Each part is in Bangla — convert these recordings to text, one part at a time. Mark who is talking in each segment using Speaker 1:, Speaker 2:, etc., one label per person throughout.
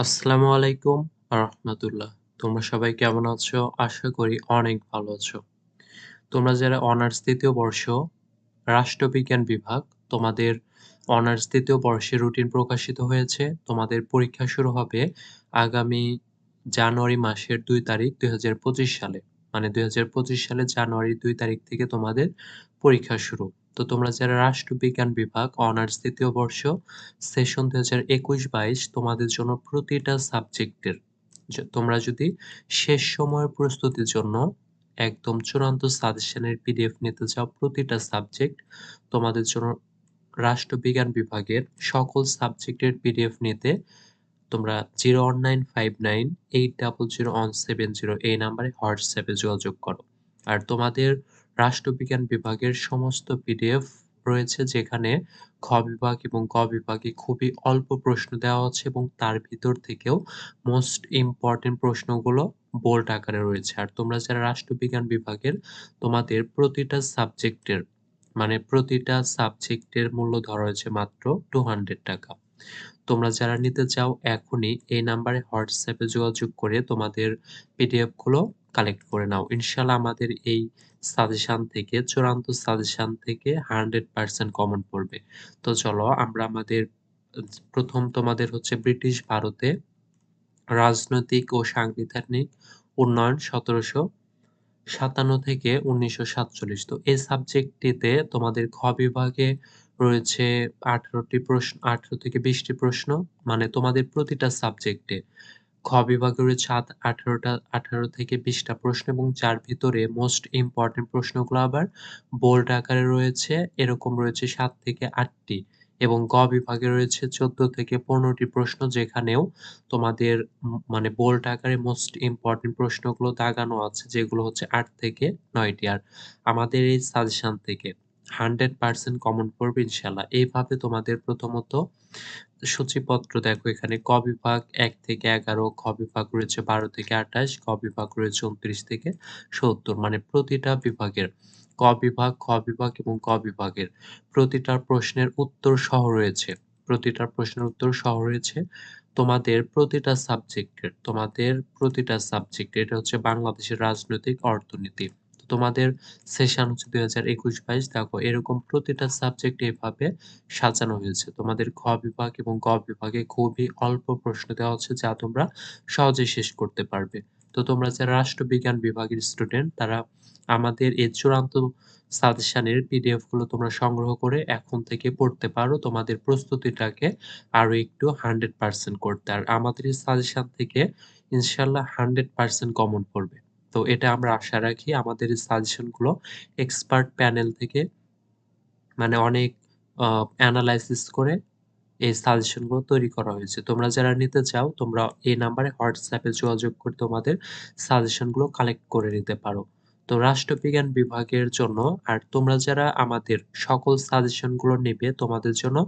Speaker 1: আসসালামু আলাইকুম রাহমাতুল্লাহ। তোমরা সবাই কেমন আছো? আশা করি অনেক ভালো আছো। তোমরা যারা অনার্স ৩য় বর্ষ রাষ্ট্রবিজ্ঞান বিভাগ, তোমাদের অনার্স ৩য় বর্ষের রুটিন প্রকাশিত হয়েছে। তোমাদের পরীক্ষা শুরু হবে আগামী জানুয়ারি মাসের দুই তারিখ ২০২৫ সালে। মানে ২০২৫ সালে জানুয়ারির দুই তারিখ থেকে তোমাদের পরীক্ষা শুরু। তো তোমরা যারা রাষ্ট্রবিজ্ঞান বিভাগ, অনার্স দ্বিতীয় বর্ষ, সেশন ২০২১-২২ তোমাদের জন্য প্রতিটা সাবজেক্টের তোমরা যদি শেষ সময়ের প্রস্তুতির জন্য একদম চূড়ান্ত সাজেশনের পিডিএফ নিতে চাও প্রতিটা সাবজেক্ট, তোমাদের জন্য রাষ্ট্রবিজ্ঞান বিভাগের সকল সাবজেক্টের পিডিএফ নিতে তোমরা zero one nine five nine eight double zero one seven zero এই নাম্বারে হোয়াটসঅ্যাপে যোগাযোগ করো। আর তোমাদের রাষ্ট্রবিজ্ঞান বিভাগের সমস্ত পিডিএফ রয়েছে যেখানে খ বিভাগ এবং ক বিভাগে খুবই অল্প প্রশ্ন দেওয়া আছে এবং তার ভিতর থেকেও মোস্ট ইম্পর্টেন্ট প্রশ্নগুলো বোল্ড আকারে রয়েছে। আর তোমরা যারা রাষ্ট্রবিজ্ঞান বিভাগের, তোমাদের প্রতিটা সাবজেক্টের মানে প্রতিটা সাবজেক্টের মূল্য ধরা হয়েছে মাত্র টু হান্ড্রেড টাকা। তোমরা যারা নিতে চাও, এখনই এই নাম্বারে হোয়াটসঅ্যাপে যোগাযোগ করে তোমাদের পিডিএফগুলো কালেক্ট করে নাও। ইনশাল্লাহ আমাদের এই সাজেশান থেকে, চূড়ান্ত সাজেশান থেকে হান্ড্রেড পার্সেন্ট কমন পড়বে। তো চলো আমরা আমাদের, প্রথম তোমাদের হচ্ছে ব্রিটিশ ভারতে রাজনৈতিক ও সাংবিধানিক উন্নয়ন সতেরোশো সাতান্ন থেকে উনিশশো সাতচল্লিশ। তো এই সাবজেক্টটিতে তোমাদের খ বিভাগে রয়েছে আঠারোটি প্রশ্ন, আঠারো থেকে বিশটি প্রশ্ন মানে তোমাদের প্রতিটা সাবজেক্টে খ বিভাগে রয়েছে আঠারোটা, আঠারো থেকে বিশটা প্রশ্ন এবং যার ভিতরে মোস্ট ইম্পর্টেন্ট প্রশ্নগুলো আবার বোল্ড আকারে রয়েছে, এরকম রয়েছে সাত থেকে আটটি এবং গ বিভাগে রয়েছে চোদ্দ থেকে পনেরোটি প্রশ্ন যেখানেও তোমাদের মানে বোল্ড আকারে মোস্ট ইম্পর্টেন্ট প্রশ্নগুলো দাগানো আছে, যেগুলো হচ্ছে আট থেকে নয়টি। আর আমাদের এই সাজেশন থেকে হান্ড্রেড পার্সেন্ট কমন পড়বে ইনশাল্লাহ। এইভাবে তোমাদের প্রথমত সূচিপত্র দেখো এখানে, ক বিভাগ এক থেকে এগারো, খ বিভাগ রয়েছে বারো থেকে আঠাশ, ক বিভাগ রয়েছে উনত্রিশ থেকে সত্তর মানে প্রতিটা বিভাগের, ক বিভাগ, খ বিভাগ এবং ক বিভাগের প্রতিটা প্রশ্নের উত্তর সহ রয়েছে। প্রতিটা প্রশ্নের উত্তর সহ রয়েছে তোমাদের প্রতিটা সাবজেক্টের তোমাদের প্রতিটা সাবজেক্ট এটা হচ্ছে বাংলাদেশের রাজনৈতিক অর্থনীতি। তোমাদের সেশন হচ্ছে দুই হাজার একুশ বাইশ। দেখো, এরকম প্রতিটা সাবজেক্ট এভাবে সাজানো হয়েছে। তোমাদের খ বিভাগ এবং গ বিভাগে খুবই অল্প প্রশ্ন দেওয়া হচ্ছে, যা তোমরা সহজে শেষ করতে পারবে। তো তোমরা যারা রাষ্ট্রবিজ্ঞান বিভাগের স্টুডেন্ট তারা আমাদের এই চূড়ান্ত সাজেশনের পিডিএফগুলো তোমরা সংগ্রহ করে এখন থেকে পড়তে পারো। তোমাদের প্রস্তুতিটাকে আরও একটু হান্ড্রেড পার্সেন্ট করতে। আর আমাদের এই সাজেশন থেকে ইনশাল্লাহ হান্ড্রেড পার্সেন্ট কমন পড়বে। তো এটা আমরা আশা রাখি আমাদের সাজেশনগুলো এক্সপার্ট প্যানেল থেকে মানে অনেক অ্যানালাইসিস করে এই সাজেশনগুলো তৈরি করা হয়েছে। তোমরা যারা নিতে চাও, তোমরা এই নাম্বারে হোয়াটসঅ্যাপে যোগাযোগ করে তোমাদের সাজেশনগুলো কালেক্ট করে নিতে পারো। তো রাষ্ট্রবিজ্ঞান বিভাগের জন্য আর তোমরা যারা আমাদের সকল সাজেশনগুলো নেবে তোমাদের জন্য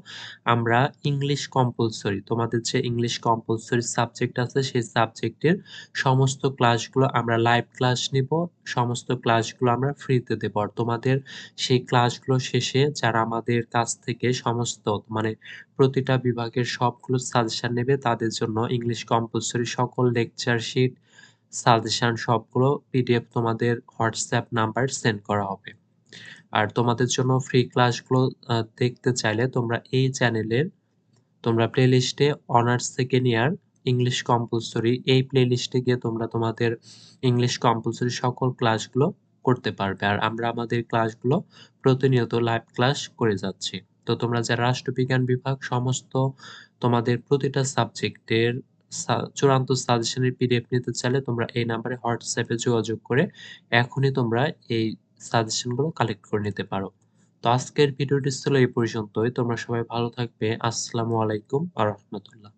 Speaker 1: আমরা ইংলিশ কম্পালসরি তোমাদের যে ইংলিশ কম্পালসরি সাবজেক্ট আছে সেই সাবজেক্টের সমস্ত ক্লাসগুলো আমরা লাইভ ক্লাস নিব, সমস্ত ক্লাসগুলো আমরা ফ্রিতে দেব। আর তোমাদের সেই ক্লাসগুলো শেষে যারা আমাদের কাছ থেকে সমস্ত মানে প্রতিটা বিভাগের সবগুলো সাজেশন নেবে তাদের জন্য ইংলিশ কম্পালসরি সকল লেকচার শিট সাজেশন সবগুলো পিডিএফ তোমাদের হোয়াটসঅ্যাপ নাম্বার সেন্ড করা হবে। আর তোমাদের জন্য ফ্রি ক্লাসগুলো দেখতে চাইলে তোমরা এই চ্যানেলের তোমরা প্লেলিস্টে honours second year English compulsory এই প্লেলিস্টে গিয়ে তোমরা তোমাদের ইংলিশ কম্পালসরি সকল ক্লাসগুলো করতে পারবে। আর আমরা আমাদের ক্লাসগুলো প্রতিনিয়ত লাইভ ক্লাস করে যাচ্ছি। তো তোমরা যারা রাষ্ট্রবিজ্ঞান বিভাগ, সমস্ত তোমাদের প্রতিটা সাবজেক্টের চূড়ান্ত সাজেশনের পিডিএফ নিতে চাইলে তোমরা এই নাম্বারে হোয়াটসঅ্যাপে যোগাযোগ করে এখনই তোমরা এই সাজেশনগুলো কালেক্ট করে নিতে পারো। তো আজকের ভিডিওটি ছিল এই পর্যন্তই। তোমরা সবাই ভালো থাকবে। আসসালামু আলাইকুম আ, রহমতুল্লাহ।